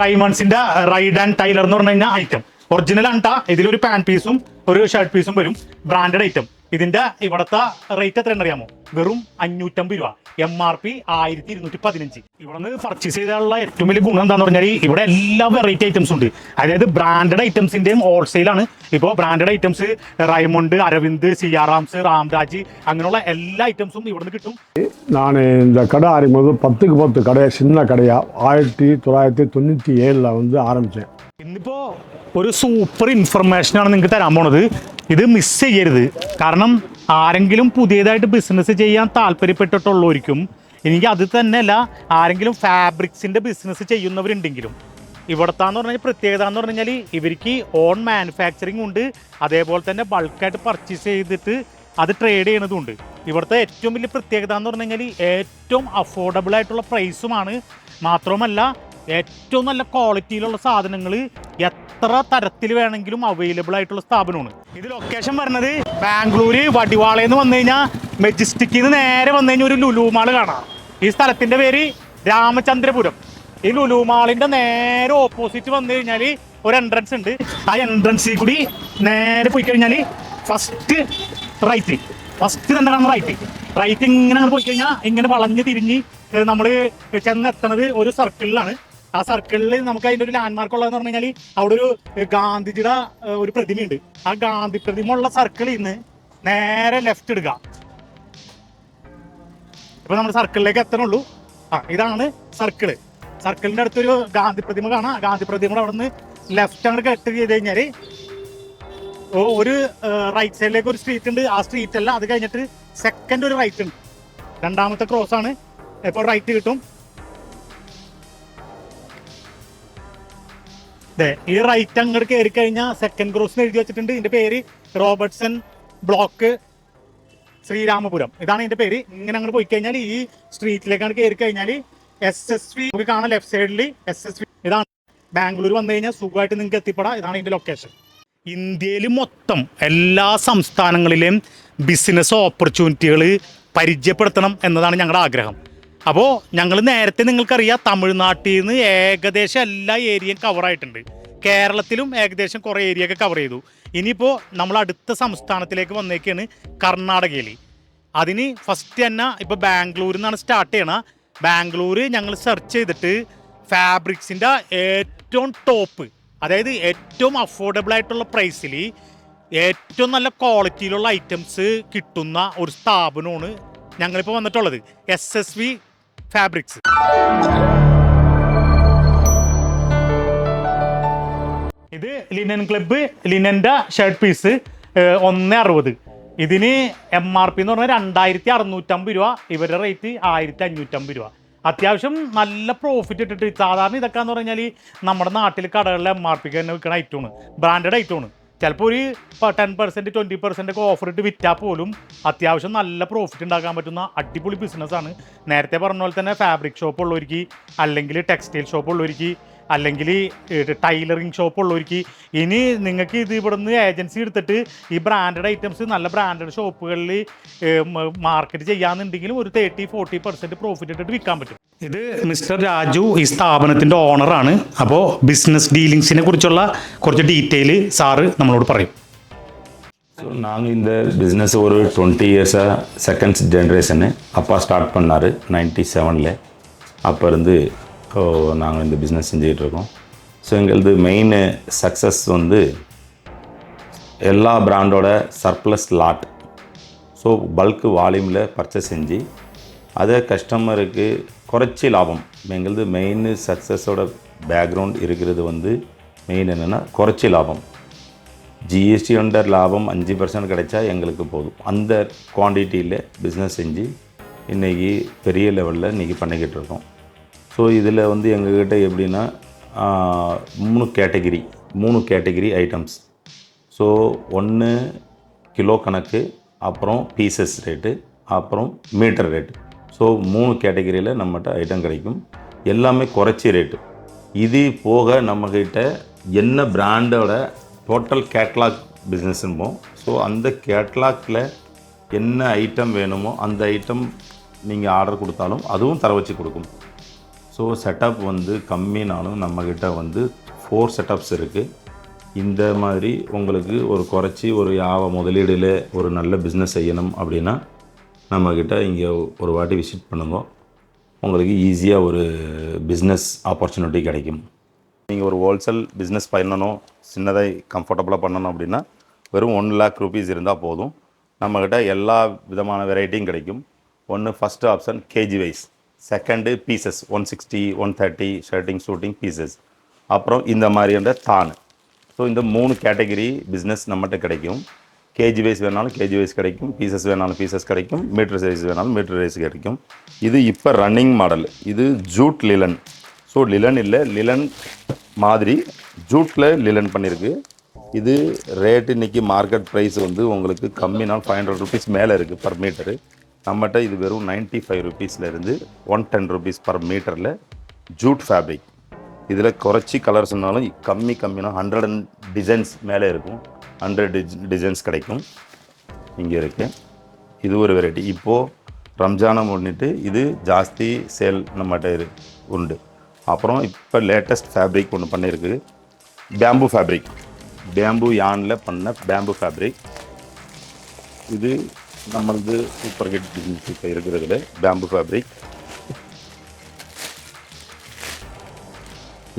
ഡയമണ്ട്സിന്റെ ride and Taylor എന്ന് പറഞ്ഞു കഴിഞ്ഞാൽ ഐറ്റം ഒറിജിനൽ അണ്ട ഇതിലൊരു പാൻ പീസും ഒരു ഷർട്ട് പീസും വരും. ബ്രാൻഡഡ് ഐറ്റം ഇതിന്റെ ഇവിടത്തെ റേറ്റ് എത്ര അറിയാമോ വെറും അഞ്ഞൂറ്റമ്പത് രൂപ എം ആർ പി ആയിരത്തി ഇരുന്നൂറ്റി പതിനഞ്ച് ഇവിടെ നിന്ന് പർച്ചേസ് ചെയ്താലുള്ള ഏറ്റവും വലിയ ഗുണം എന്താന്ന് പറഞ്ഞാൽ ഇവിടെ എല്ലാ വെറൈറ്റി ഐറ്റംസ് ഉണ്ട് അതായത് ബ്രാൻഡഡ് ഐറ്റംസിന്റെയും ഹോൾസെയിലാണ് ഇപ്പോൾ branded items Raymond Arvind Siyaram's Ramraj അങ്ങനെയുള്ള എല്ലാ ഐറ്റംസും ഇവിടെ നിന്ന് കിട്ടും நான் இந்த கடை ஆரம்பிக்கும் போது பத்துக்கு பத்து கடை சின்ன கடையாக ஆயிரத்தி தொள்ளாயிரத்தி தொண்ணூற்றி ஏழில் வந்து ஆரம்பித்தேன் ഇന്നിപ്പോ ഒരു സൂപ്പർ ഇൻഫർമേഷൻ ആണ് നിങ്ങൾക്ക് തരാൻ പോണത്. ഇത് മിസ് ചെയ്യരുത്. കാരണം ആരെങ്കിലും പുതിയതായിട്ട് ബിസിനസ് ചെയ്യാൻ താല്പര്യപ്പെട്ടിട്ടുള്ളവർക്കും എനിക്ക് അത് തന്നെയല്ല ആരെങ്കിലും ഫാബ്രിക്സിന്റെ ബിസിനസ് ചെയ്യുന്നവരുണ്ടെങ്കിലും ഇവിടത്താന്ന് പറഞ്ഞാൽ പ്രത്യേകത എന്ന് പറഞ്ഞു കഴിഞ്ഞാൽ ഇവർക്ക് ഓൺ മാനുഫാക്ചറിങ് ഉണ്ട്. അതേപോലെ തന്നെ ബൾക്കായിട്ട് പർച്ചേസ് ചെയ്തിട്ട് അത് ട്രേഡ് ചെയ്യണതുണ്ട് ഇവിടുത്തെ ഏറ്റവും വലിയ പ്രത്യേകത എന്ന് പറഞ്ഞു കഴിഞ്ഞാൽ ഏറ്റവും അഫോർഡബിൾ ആയിട്ടുള്ള പ്രൈസുമാണ് മാത്രവുമല്ല ഏറ്റവും നല്ല ക്വാളിറ്റിയിലുള്ള സാധനങ്ങൾ എത്ര തരത്തിൽ വേണമെങ്കിലും അവൈലബിൾ ആയിട്ടുള്ള സ്ഥാപനമാണ്. ഇത് ലൊക്കേഷൻ വരുന്നത് ബാംഗ്ലൂര് വടിവാളയിൽ നിന്ന് വന്നു കഴിഞ്ഞാൽ മെജസ്റ്റിക്കിൽ നിന്ന് നേരെ വന്നു കഴിഞ്ഞാൽ ഒരു ലുലുമാൾ കാണാം. ഈ സ്ഥലത്തിന്റെ പേര് രാമചന്ദ്രപുരം. ഈ ലുലുമാളിന്റെ നേരെ ഓപ്പോസിറ്റ് വന്നു കഴിഞ്ഞാൽ ഒരു എൻട്രൻസ് ഉണ്ട്. ആ എൻട്രൻസിൽ കൂടി നേരെ പോയി കഴിഞ്ഞാൽ ഫസ്റ്റ് റൈറ്റ് ഫസ്റ്റ് തന്നെ കാണുന്ന റൈറ്റ് റൈറ്റ് ഇങ്ങനെ പോയി കഴിഞ്ഞാൽ ഇങ്ങനെ വളഞ്ഞ് തിരിഞ്ഞ് നമ്മൾ ചെന്നെത്തണത് ഒരു സർക്കിളിലാണ് ആ സർക്കിളിൽ നമുക്ക് അതിന്റെ ഒരു ലാൻഡ്മാർക്ക് ഉള്ളതെന്ന് പറഞ്ഞു കഴിഞ്ഞാൽ അവിടെ ഒരു ഗാന്ധിജിയുടെ ഒരു പ്രതിമയുണ്ട്. ആ ഗാന്ധി പ്രതിമ ഉള്ള സർക്കിളിൽ നിന്ന് നേരെ ലെഫ്റ്റ് എടുക്കുക ഇപ്പൊ നമ്മൾ സർക്കിളിലേക്ക് എത്തണുള്ളൂ ആ ഇതാണ് സർക്കിൾ. സർക്കിളിന്റെ അടുത്തൊരു ഗാന്ധി പ്രതിമ കാണാം. ഗാന്ധി പ്രതിമ അവിടെ നിന്ന് ലെഫ്റ്റ് അങ്ങോട്ട് കട്ട് ചെയ്ത് കഴിഞ്ഞാൽ ഓ- ഒരു റൈറ്റ് സൈഡിലേക്ക് ഒരു സ്ട്രീറ്റ് ഉണ്ട്. ആ സ്ട്രീറ്റ് അല്ല അത് കഴിഞ്ഞിട്ട് സെക്കൻഡ് ഒരു റൈറ്റ് ഉണ്ട്. രണ്ടാമത്തെ ക്രോസ് ആണ്. ഇപ്പോൾ റൈറ്റ് കിട്ടും. ദേ, ഈ റൈറ്റ് അങ്ങോട്ട് കയറി കഴിഞ്ഞാൽ സെക്കൻഡ് ക്രോസിന് എഴുതി വെച്ചിട്ടുണ്ട്. ഇതിന്റെ പേര് റോബർട്ട്സൺ ബ്ലോക്ക് ശ്രീരാമപുരം. ഇതാണ് ഇതിന്റെ പേര്. ഇങ്ങനെ അങ്ങോട്ട് പോയി കഴിഞ്ഞാൽ ഈ സ്ട്രീറ്റിലേക്കാണ് കയറി കഴിഞ്ഞാൽ എസ് എസ് വി നമുക്ക് കാണാം ലെഫ്റ്റ് സൈഡിൽ എസ് എസ് വി ഇതാണ്. ബാംഗ്ലൂർ വന്നു കഴിഞ്ഞാൽ സുഖമായിട്ട് നിങ്ങൾക്ക് എത്തിപ്പെടാം. ഇതാണ് ഇതിന്റെ ലൊക്കേഷൻ ഇന്ത്യയിൽ മൊത്തം എല്ലാ സംസ്ഥാനങ്ങളിലെയും ബിസിനസ് ഓപ്പർച്യൂണിറ്റികൾ പരിചയപ്പെടുത്തണം എന്നതാണ് ഞങ്ങളുടെ ആഗ്രഹം. അപ്പോൾ ഞങ്ങൾ നേരത്തെ നിങ്ങൾക്കറിയാം തമിഴ്നാട്ടിൽ നിന്ന് ഏകദേശം എല്ലാ ഏരിയയും കവർ ആയിട്ടുണ്ട്. കേരളത്തിലും ഏകദേശം കുറേ ഏരിയ ഒക്കെ കവർ ചെയ്തു. ഇനിയിപ്പോൾ നമ്മൾ അടുത്ത സംസ്ഥാനത്തിലേക്ക് വന്നേക്കാണ് കർണാടകയിൽ അതിന് ഫസ്റ്റ് തന്നെ ഇപ്പോൾ ബാംഗ്ലൂരിൽ നിന്നാണ് സ്റ്റാർട്ട് ചെയ്യണ. ബാംഗ്ലൂർ ഞങ്ങൾ സെർച്ച് ചെയ്തിട്ട് ഫാബ്രിക്സിന്റെ ഏറ്റവും ടോപ്പ് അതായത് ഏറ്റവും അഫോർഡബിൾ ആയിട്ടുള്ള പ്രൈസിൽ ഏറ്റവും നല്ല ക്വാളിറ്റിയിലുള്ള ഐറ്റംസ് കിട്ടുന്ന ഒരു സ്ഥാപനമാണ് ഞങ്ങളിപ്പോൾ വന്നിട്ടുള്ളത്. എസ് എസ് വി ഫാബ്രിക്സ് ഇത് ലിനൻ ക്ലബ്ബ് ലിനന്റെ ഷർട്ട് പീസ് ഒന്ന് അറുപത്. ഇതിന് എം ആർ പി എന്ന് പറഞ്ഞാൽ രണ്ടായിരത്തി അറുന്നൂറ്റമ്പത് രൂപ. ഇവരുടെ റേറ്റ് ആയിരത്തി അഞ്ഞൂറ്റമ്പത് രൂപ. അത്യാവശ്യം നല്ല പ്രോഫിറ്റ് ഇട്ടിട്ട് സാധാരണ ഇതൊക്കെ എന്ന് പറഞ്ഞാൽ നമ്മുടെ നാട്ടിൽ കടകളിലെ എം ആർ പിക്ക് തന്നെ വിൽക്കുന്ന ഐറ്റമാണ് ബ്രാൻഡഡ് ഐറ്റമാണ് ചിലപ്പോൾ ഒരു ടെൻ പെർസെന്റ് ട്വന്റി പെർസെന്റ് ഒക്കെ ഓഫർ ഇട്ട് വിറ്റാൽ പോലും അത്യാവശ്യം നല്ല പ്രോഫിറ്റ് ഉണ്ടാക്കാൻ പറ്റുന്ന അടിപൊളി ബിസിനസ്സാണ് നേരത്തെ പറഞ്ഞ പോലെ തന്നെ ഫാബ്രിക് ഷോപ്പ് ഉള്ളവർക്ക് അല്ലെങ്കിൽ ടെക്സ്റ്റൈൽ ഷോപ്പ് ഉള്ളവർക്ക് അല്ലെങ്കിൽ ടൈലറിങ് ഷോപ്പ് ഉള്ളവർക്ക് ഇനി നിങ്ങൾക്ക് ഇത് ഇവിടുന്ന് ഏജൻസി എടുത്തിട്ട് ഈ ബ്രാൻഡഡ് ഐറ്റംസ് നല്ല ബ്രാൻഡഡ് ഷോപ്പുകളിൽ മാർക്കറ്റ് ചെയ്യാന്നുണ്ടെങ്കിലും ഒരു തേർട്ടി ഫോർട്ടി പെർസെൻറ്റ് പ്രോഫിറ്റ് ഇട്ടിട്ട് വിൽക്കാൻ പറ്റും ഇത് മിസ്റ്റർ രാജു ഈ സ്ഥാപനത്തിൻ്റെ ഓണറാണ് അപ്പോൾ ബിസിനസ് ഡീലിങ്സിനെ കുറിച്ചുള്ള കുറച്ച് ഡീറ്റെയിൽ സാറ് നമ്മളോട് പറയും ஸோ நாங்கள் இந்த பிஸ்னஸ் ஒரு டுவெண்ட்டி இயர்ஸாக செகண்ட்ஸ் ஜென்ரேஷனு அப்பா ஸ்டார்ட் பண்ணார் நைன்டி செவனில் அப்போ இருந்து ஸோ நாங்கள் இந்த பிஸ்னஸ் செஞ்சுக்கிட்டு இருக்கோம். ஸோ எங்களது மெயின் சக்ஸஸ் வந்து எல்லா பிராண்டோட சர்ப்ளஸ் லாட் ஸோ பல்க்கு வால்யூமில் பர்ச்சேஸ் செஞ்சு அதை கஸ்டமருக்கு குறைச்சி லாபம். எங்களது மெயின் சக்ஸஸோட பேக்ரவுண்ட் இருக்கிறது வந்து மெயின் என்னென்னா குறைச்சி லாபம். ஜிஎஸ்டி அண்டர் லாபம் அஞ்சு பர்சன்ட் கிடைச்சா எங்களுக்கு போதும். அந்த குவான்டிட்டியில் பிஸ்னஸ் செஞ்சு இன்றைக்கி பெரிய லெவலில் இன்றைக்கி பண்ணிக்கிட்டு இருக்கோம். ஸோ இதில் வந்து எங்ககிட்ட எப்படின்னா மூணு கேட்டகிரி மூணு கேட்டகிரி ஐட்டம்ஸ் ஸோ ஒன்று கிலோ கணக்கு அப்புறம் பீசஸ் ரேட்டு அப்புறம் மீட்டர் ரேட்டு ஸோ மூணு கேட்டகிரியில் நம்மகிட்ட ஐட்டம் கிடைக்கும். எல்லாமே குறைச்சி ரேட்டு இது போக நம்மக்கிட்ட என்ன பிராண்டோட டோட்டல் கேட்லாக் பிஸ்னஸ்ன்போம் ஸோ அந்த கேட்லாக்கில் என்ன ஐட்டம் வேணுமோ அந்த ஐட்டம் நீங்கள் ஆர்டர் கொடுத்தாலும் அதுவும் தர வச்சு கொடுக்கும். ஸோ செட்டப் வந்து கம்மினாலும் நம்மக்கிட்ட வந்து ஃபோர் செட்டப்ஸ் இருக்குது இந்த மாதிரி உங்களுக்கு ஒரு குறைச்சி ஒரு யாவ முதலீடில் ஒரு நல்ல பிஸ்னஸ் செய்யணும் அப்படின்னா நம்மக்கிட்ட இங்கே ஒரு வாட்டி விசிட் பண்ணுங்க. உங்களுக்கு ஈஸியாக ஒரு பிஸ்னஸ் ஆப்பர்ச்சுனிட்டி கிடைக்கும். நீங்கள் ஒரு ஹோல்சேல் பிஸ்னஸ் பண்ணணும் சின்னதாக கம்ஃபர்டபுளாக பண்ணணும் அப்படின்னா வெறும் ஒன் லேக் ருபீஸ் இருந்தால் போதும். நம்மக்கிட்ட எல்லா விதமான வெரைட்டியும் கிடைக்கும். ஒன்று first option KG wise second pieces one sixty one thirty shirting suiting pieces அப்புறம் இந்த மாதிரியான தான் ஸோ இந்த மூணு கேட்டகிரி பிஸ்னஸ் நம்மகிட்ட கிடைக்கும். கேஜி வைஸ் வேணாலும் கேஜி வைஸ் கிடைக்கும். பீசஸ் வேணாலும் பீசஸ் கிடைக்கும். மீட்டர் சைஸ் வேணாலும் மீட்டர் சைஸ் கிடைக்கும். இது இப்போ ரன்னிங் மாடல் இது ஜூட் லிலன் ஸோ லிலன் இல்லை லிலன் மாதிரி ஜூட்டில் லிலன் பண்ணியிருக்கு இது ரேட் இன்றைக்கி மார்க்கெட் ப்ரைஸ் வந்து உங்களுக்கு கம்மினால் ஃபைவ் ஹண்ட்ரட் ருபீஸ் மேலே இருக்குது பர் மீட்டரு நம்மகிட்ட இது வெறும் நைன்ட்டி ஃபைவ் ருபீஸ்லேருந்து ஒன் டென் ருபீஸ் பர் மீட்டரில் ஜூட் ஃபேப்ரிக் இதில் குறைச்சி கலர்ஸ்னாலும் கம்மி கம்மினா ஹண்ட்ரட் அண்ட் டிசைன்ஸ் மேலே இருக்கும். ஹண்ட்ரட் டிசைன்ஸ் கிடைக்கும். இங்கே இருக்கு. இது ஒரு வெரைட்டி இப்போது ரம்ஜானை முன்னிட்டு இது ஜாஸ்தி சேல் நம்மகிட்ட இரு உண்டு. அப்புறம் இப்போ லேட்டஸ்ட் ஃபேப்ரிக் ஒன்று பண்ணியிருக்கு பேம்பு ஃபேப்ரிக் பேம்பு யானில் பண்ண பேம்பு ஃபேப்ரிக் இது நம்மளது சூப்பர் ஹிட் பிஸ்னஸ் இப்போ இருக்கிறதுல பேம்பு ஃபேப்ரிக்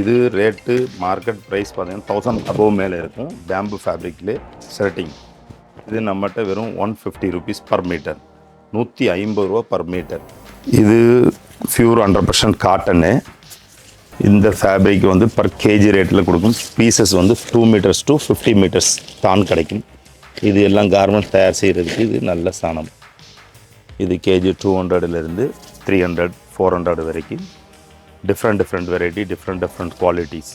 இது ரேட்டு மார்க்கெட் ப்ரைஸ் பார்த்தீங்கன்னா தௌசண்ட் அபோவ் மேலே இருக்கும். பேம்பு ஃபேப்ரிக்லே ஷர்ட்டிங் இது நம்மகிட்ட வெறும் one fifty rupees per metre நூற்றி ஐம்பது ரூபா பர் மீட்டர் இது ஃபியூர் ஹண்ட்ரட் பர்சன்ட் காட்டனு இந்த ஃபேப்ரிக் வந்து பர் கேஜி ரேட்டில் கொடுக்கும். பீசஸ் வந்து two metres to fifty metres தான் கிடைக்கும். இது எல்லாம் கார்மெண்ட்ஸ் தயார் செய்கிறதுக்கு இது நல்ல ஸ்தானம் இது கேஜி டூ ஹண்ட்ரட்லேருந்து த்ரீ ஹண்ட்ரட் ஃபோர் ஹண்ட்ரட் வரைக்கும். Different different variety different different qualities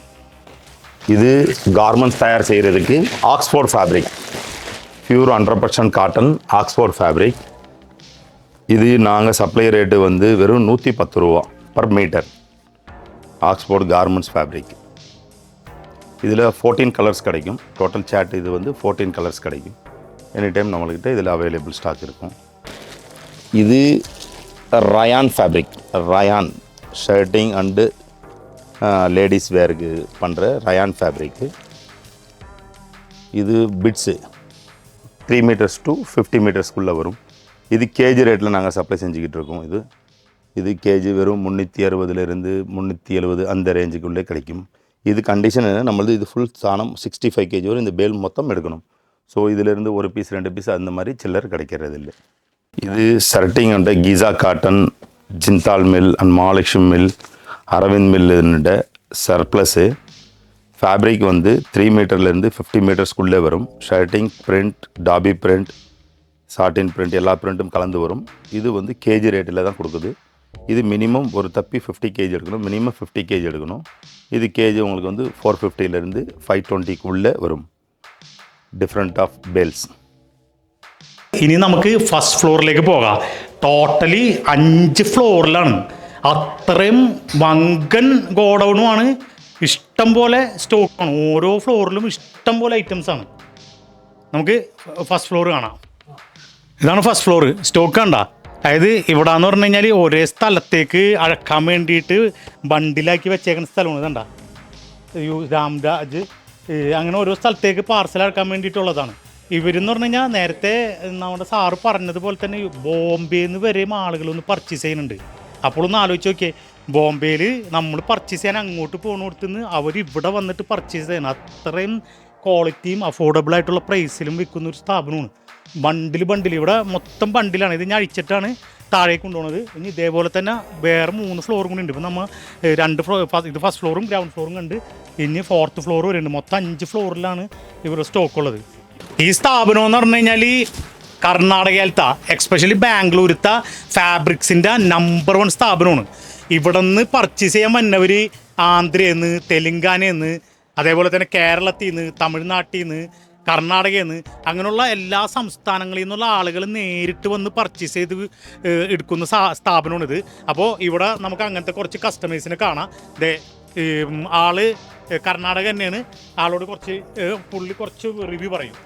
இது கார்மெண்ட்ஸ் தயார் செய்கிறதுக்கு Oxford fabric pure hundred percent cotton Oxford fabric இது நாங்கள் சப்ளை ரேட்டு வந்து வெறும் நூற்றி பத்து ரூபா per metre Oxford garments fabric இதில் ஃபோர்டீன் கலர்ஸ் கிடைக்கும். டோட்டல் சேட் இது வந்து ஃபோர்டீன் கலர்ஸ் கிடைக்கும். எனி டைம் நம்மள்கிட்ட இதில் அவைலபிள் ஸ்டாக் இருக்கும். இது rayon fabric rayon shirting and ladies வேருக்கு பண்ணுற ரயான் ஃபேப்ரிக்கு இது bits three metres to fifty மீட்டர்ஸ்க்குள்ளே வரும். இது கேஜி ரேட்டில் நாங்கள் சப்ளை செஞ்சுக்கிட்டு இருக்கோம் இது. இது கேஜி வெறும் முந்நூற்றி அறுபதுலேருந்து முந்நூற்றி எழுபது அந்த ரேஞ்சுக்குள்ளே கிடைக்கும். இது கண்டிஷன் என்ன நம்மளது இது ஃபுல் சாணம் சிக்ஸ்டி ஃபைவ் கேஜி வரும் இந்த பேல் மொத்தம் எடுக்கணும். ஸோ இதிலேருந்து ஒரு பீஸ் ரெண்டு பீஸ் அந்த மாதிரி சில்லர் கிடைக்கிறது இல்லை இது shirting and கீசா cotton Jindal mill and Mahalakshmi mill Arvind மில்லுன்ற surplus fabric வந்து த்ரீ மீட்டர்லேருந்து ஃபிஃப்டி மீட்டர்ஸ்க்குள்ளே வரும். Shirting print dobby print satin print எல்லா பிரிண்ட்டும் கலந்து வரும். இது வந்து கேஜி ரேட்டில் தான் கொடுக்குது. இது மினிமம் ஒரு தப்பி ஃபிஃப்டி கேஜி எடுக்கணும். மினிமம் ஃபிஃப்டி கேஜி எடுக்கணும். இது கேஜி உங்களுக்கு வந்து ஃபோர் ஃபிஃப்டிலேருந்து ஃபைவ் டுவெண்ட்டிக்குள்ளே வரும் டிஃப்ரெண்ட் ஆஃப் பேல்ஸ் ഇനി നമുക്ക് ഫസ്റ്റ് ഫ്ലോറിലേക്ക് പോകാം ടോട്ടലി അഞ്ച് ഫ്ലോറിലാണ് അത്രയും വങ്കൻ ഗോഡൗണുമാണ് ഇഷ്ടം പോലെ സ്റ്റോക്കാണ് ഓരോ ഫ്ലോറിലും ഇഷ്ടം പോലെ ഐറ്റംസ് ആണ് നമുക്ക് ഫസ്റ്റ് ഫ്ലോർ കാണാം ഇതാണ് ഫസ്റ്റ് ഫ്ലോർ സ്റ്റോക്ക് കണ്ട അതായത് ഇവിടെ എന്ന് പറഞ്ഞു കഴിഞ്ഞാൽ ഒരേ സ്ഥലത്തേക്ക് അഴക്കാൻ വേണ്ടിയിട്ട് ബണ്ടിലാക്കി വെച്ചേക്കുന്ന സ്ഥലമാണ് ഇതണ്ട രാംരാജ്. അങ്ങനെ ഓരോ സ്ഥലത്തേക്ക് പാർസൽ അഴക്കാൻ വേണ്ടിയിട്ടുള്ളതാണ്. ഇവരെന്ന് പറഞ്ഞു കഴിഞ്ഞാൽ നേരത്തെ നമ്മുടെ സാറ് പറഞ്ഞതുപോലെ തന്നെ ബോംബെയിൽ നിന്ന് വരെയും ആളുകൾ ഒന്ന് പർച്ചേസ് ചെയ്യുന്നുണ്ട്. അപ്പോൾ ഒന്ന് ആലോചിച്ച് നോക്കിയേ ബോംബെയിൽ നമ്മൾ പർച്ചേസ് ചെയ്യാൻ അങ്ങോട്ട് പോകുന്നിടത്തുനിന്ന് അവർ ഇവിടെ വന്നിട്ട് പർച്ചേസ് ചെയ്യണം അത്രയും ക്വാളിറ്റിയും അഫോർഡബിൾ ആയിട്ടുള്ള പ്രൈസിലും വിൽക്കുന്ന ഒരു സ്ഥാപനമാണ്. ബണ്ടിൽ ബണ്ടിൽ ഇവിടെ മൊത്തം ബണ്ടിലാണ്. ഇത് ഞാൻ അഴിച്ചിട്ടാണ് താഴേക്ക് കൊണ്ടുപോകുന്നത് ഇനി ഇതേപോലെ തന്നെ വേറെ മൂന്ന് ഫ്ലോറും കൂടി ഉണ്ട്. ഇപ്പം നമ്മൾ രണ്ട് ഫ്ലോ ഇത് ഫസ്റ്റ് ഫ്ലോറും ഗ്രൗണ്ട് ഫ്ലോറും കണ്ട് ഇനി ഫോർത്ത് ഫ്ലോർ വരുന്നുണ്ട്. മൊത്തം അഞ്ച് ഫ്ലോറിലാണ് ഇവരുടെ സ്റ്റോക്ക് ഉള്ളത്. ഈ സ്ഥാപനം എന്ന് പറഞ്ഞു കഴിഞ്ഞാൽ ഈ കർണാടകയിലത്തെ എക്സ്പെഷ്യലി ബാംഗ്ലൂരത്തെ ഫാബ്രിക്സിന്റെ നമ്പർ വൺ സ്ഥാപനമാണ്. ഇവിടെ നിന്ന് പർച്ചേസ് ചെയ്യാൻ വന്നവർ ആന്ധ്രയിൽ നിന്ന് തെലുങ്കാനയിൽ നിന്ന് അതേപോലെ തന്നെ കേരളത്തിൽ നിന്ന് തമിഴ്നാട്ടിൽ നിന്ന് കർണാടകയിൽ നിന്ന് അങ്ങനെയുള്ള എല്ലാ സംസ്ഥാനങ്ങളിൽ നിന്നുള്ള ആളുകൾ നേരിട്ട് വന്ന് പർച്ചേസ് ചെയ്ത് ഏഹ്, എടുക്കുന്ന സാ- സ്ഥാപനമാണിത് അപ്പോൾ ഇവിടെ നമുക്ക് അങ്ങനത്തെ കുറച്ച് കസ്റ്റമേഴ്സിനെ കാണാം ദേ ഉം, ആള് കർണാടക തന്നെയാണ് ആളോട് കുറച്ച് ഏഹ്, പുള്ളി കുറച്ച് റിവ്യൂ പറയും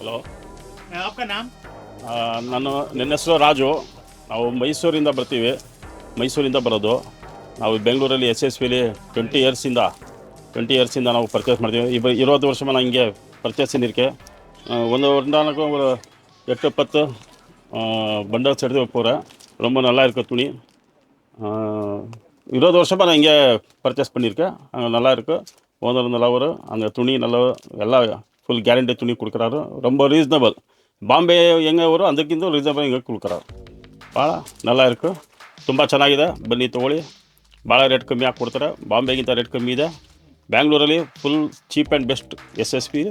ಹಲೋ आपका नाम ಆ, ನಾನು ನನ್ನ ಹೆಸರು ರಾಜು ನಾವು ಮೈಸೂರಿಂದ ಬರ್ತೀವಿ ಮೈಸೂರಿಂದ ಬರೋದು ನಾವು ಬೆಂಗಳೂರಲ್ಲಿ ಎಸ್ ಎಸ್ ವಿಲಿ ಟ್ವೆಂಟಿ ಇಯರ್ಸಿಂದ ಟ್ವೆಂಟಿ ಇಯರ್ಸಿಂದ ನಾವು ಪರ್ಚೇಸ್ ಮಾಡ್ತೀವಿ ಇಬ್ಬ ಇರುವತ್ತು ವರ್ಷ ನಾನು ಹಿಂಗೆ ಪರ್ಚೇಸಿನ ಇರಿಕೆ ಒಂದು ஒன்றானக்கு ஒரு எட்டு பத்து பண்டல்ஸ் எடுத்து போகிறேன் ரொம்ப நல்லா இருக்க துணி. இருபது வருஷமாக நான் இங்கே பர்ச்சேஸ் பண்ணியிருக்கேன். அங்கே நல்லா இருக்குது ஓனர் நல்லா வரும் அங்கே துணி நல்லா எல்லா ஃபுல் கேரண்டி துணி கொடுக்குறாரு. ரொம்ப ரீசனபிள் ಬಾಂಬೆ ಹೆಂಗೆ ಅವರು ಅದಕ್ಕಿಂತ ರೀಸನಬಲ್ ಹೆಂಗೆ ಕೊಡ್ಕೊರ ಭಾಳ நல்லா இருக்குது ತುಂಬ ಚೆನ್ನಾಗಿದೆ ಬನ್ನಿ ತೊಗೊಳ್ಳಿ ಭಾಳ ರೇಟ್ ಕಮ್ಮಿ ಹಾಕಿ ಕೊಡ್ತಾರೆ ಬಾಂಬೆಗಿಂತ ರೇಟ್ ಕಮ್ಮಿ ಇದೆ ಬ್ಯಾಂಗ್ಳೂರಲ್ಲಿ full cheap and best S S P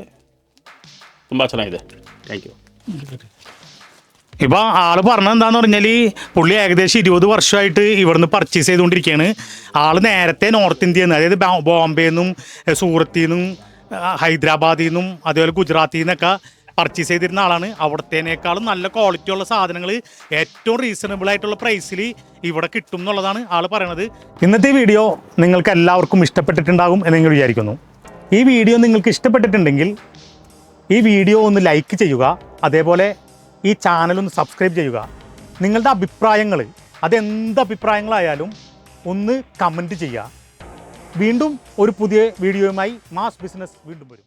ತುಂಬ ಚೆನ್ನಾಗಿದೆ ಥ್ಯಾಂಕ್ ಯು ഇപ്പൊ ആള് പറഞ്ഞത് എന്താന്ന് പറഞ്ഞാല് പുള്ളി ഏകദേശം ഇരുപത് വർഷമായിട്ട് ഇവിടുന്ന് പർച്ചേസ് ചെയ്തുകൊണ്ടിരിക്കുകയാണ് ആള് നേരത്തെ നോർത്ത് ഇന്ത്യയിൽ നിന്ന് അതായത് ബോ- ബോംബെയിൽ നിന്നും എഹ് സൂറത്തിൽ നിന്നും ആ, ഹൈദരാബാദിൽ നിന്നും അതേപോലെ ഗുജറാത്തിൽ നിന്നൊക്കെ പർച്ചേസ് ചെയ്തിരുന്ന ആളാണ്. അവിടത്തേനേക്കാളും നല്ല ക്വാളിറ്റി ഉള്ള സാധനങ്ങൾ ഏറ്റവും റീസണബിൾ ആയിട്ടുള്ള പ്രൈസിൽ ഇവിടെ കിട്ടും എന്നുള്ളതാണ് ആൾ പറയണത്. ഇന്നത്തെ വീഡിയോ നിങ്ങൾക്ക് എല്ലാവർക്കും ഇഷ്ടപ്പെട്ടിട്ടുണ്ടാകും എന്ന് നിങ്ങൾ വിചാരിക്കുന്നു. ഈ വീഡിയോ നിങ്ങൾക്ക് ഇഷ്ടപ്പെട്ടിട്ടുണ്ടെങ്കിൽ ഈ വീഡിയോ ഒന്ന് ലൈക്ക് ചെയ്യുക. അതേപോലെ ഈ ചാനൽ ഒന്ന് സബ്സ്ക്രൈബ് ചെയ്യുക. നിങ്ങളുടെ അഭിപ്രായങ്ങൾ അതെന്ത് അഭിപ്രായങ്ങളായാലും ഒന്ന് കമന്റ് ചെയ്യുക. വീണ്ടും ഒരു പുതിയ വീഡിയോയുമായി മാസ് ബിസിനസ് വീണ്ടും വരും.